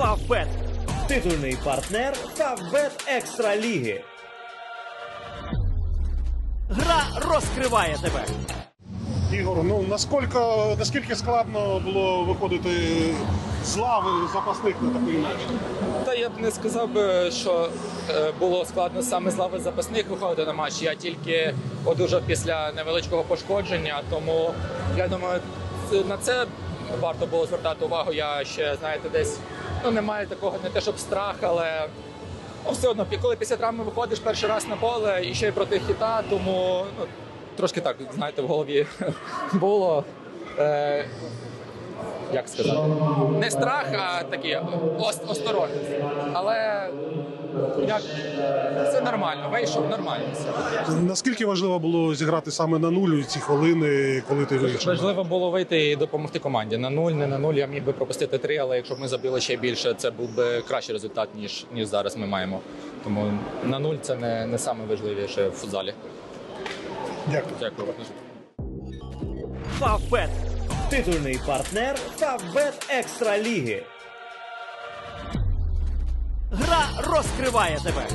Фавбет. Титульний партнер Фавбет Екстра Ліги. Гра розкриває тебе. Ігор, ну наскільки, наскільки складно було виходити з лави запасних на такий матч? Та я б не сказав би, що е, було складно саме з лави запасних виходити на матч. Я тільки одужав після невеличкого пошкодження, тому я думаю, на це варто було звертати увагу. Я ще знаєте, десь ну немає такого, не те, щоб страх, але ну, все одно, коли після травми виходиш перший раз на поле і ще й проти хіта, тому ну, трошки так, знаєте, в голові було. Е, як сказати, не страх, а такі ост- осторожність. Але як все нормально, вийшов нормально. Все. Наскільки важливо було зіграти саме на нуль ці хвилини, коли ти вийшов? Важливо було вийти і допомогти команді. На нуль, не на нуль. Я міг би пропустити три, але якщо б ми забили ще більше, це був би кращий результат, ніж, ніж зараз ми маємо. Тому на нуль це не, не найважливіше в футзалі. Дякую. Дякую. Фавбет. Титульний партнер Фавбет Екстра Ліги. Розкриває тебе.